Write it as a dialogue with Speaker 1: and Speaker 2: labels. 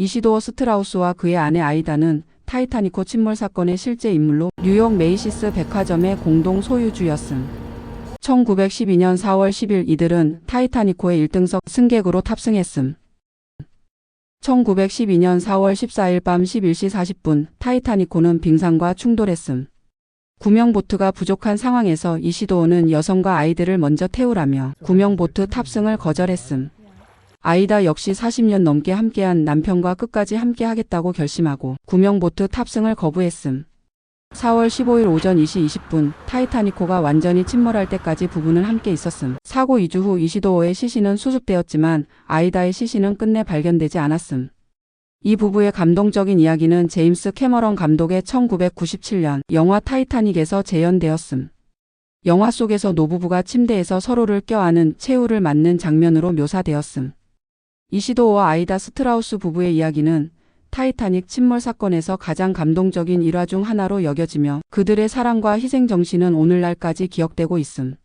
Speaker 1: 이시도어 스트라우스와 그의 아내 아이다는 타이타니코 침몰 사건의 실제 인물로 뉴욕 메이시스 백화점의 공동 소유주였음. 1912년 4월 10일 이들은 타이타니코의 1등석 승객으로 탑승했음. 1912년 4월 14일 밤 11시 40분 타이타니코는 빙산과 충돌했음. 구명 보트가 부족한 상황에서 이시도어는 여성과 아이들을 먼저 태우라며 구명 보트 탑승을 거절했음. 아이다 역시 40년 넘게 함께한 남편과 끝까지 함께 하겠다고 결심하고 구명보트 탑승을 거부했음. 4월 15일 오전 2시 20분 타이타니코가 완전히 침몰할 때까지 부부는 함께 있었음. 사고 2주 후 이시도어의 시신은 수습되었지만 아이다의 시신은 끝내 발견되지 않았음. 이 부부의 감동적인 이야기는 제임스 캐머런 감독의 1997년 영화 타이타닉에서 재현되었음. 영화 속에서 노부부가 침대에서 서로를 껴안은 최후를 맞는 장면으로 묘사되었음. 이시도어와 아이다 스트라우스 부부의 이야기는 타이타닉 침몰 사건에서 가장 감동적인 일화 중 하나로 여겨지며 그들의 사랑과 희생 정신은 오늘날까지 기억되고 있음.